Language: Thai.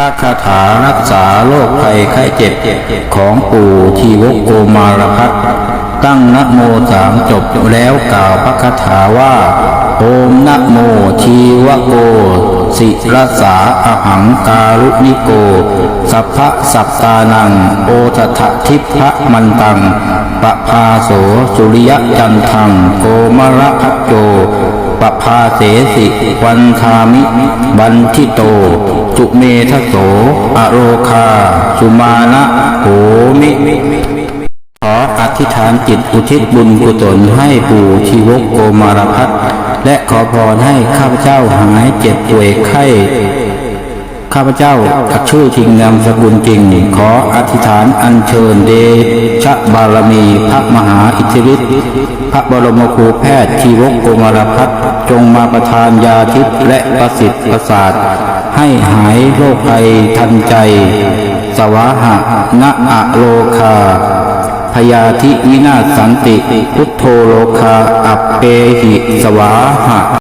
พระคาถารักษาโรคภัยไข้เจ็บของปู่ชีวกโกมารพัฒตั้งนโมสามจบแล้วกล่าวพระคาถาว่า โอมนโมชีวโก สิรสาอหังการุณิโก สัพพะสัพตานัง โอทถะทิพะมันตังปะพาโสสุริยจันทังโกมรพัจโจปภาเสสิวันทามิ บันทิโต จุเมทะโสอโรคา สุมานะโหมิ ขออธิษฐานจิตอุทิศบุญกุศลให้ปู่ชีวกโกมารพัฒและขอพรให้ข้าพเจ้าหายเจ็บป่วยไข้ ข้าพเจ้ากับชื่อชิงนามสกุลจริง ขออธิษฐานอัญเชิญเดชะบารมี พระมหาอิทธิฤทธิ์พระบรมครูแพทย์ชีวกโกมารพัฒจงมาประทานยาทิพย์และประสิทธิ์ประสาท ให้หายโรคภัยทันใจ สวาหะนะอะโลคาพยาธิวินาศสันติ พุทโธโลคาอัปเปหิสวาหะ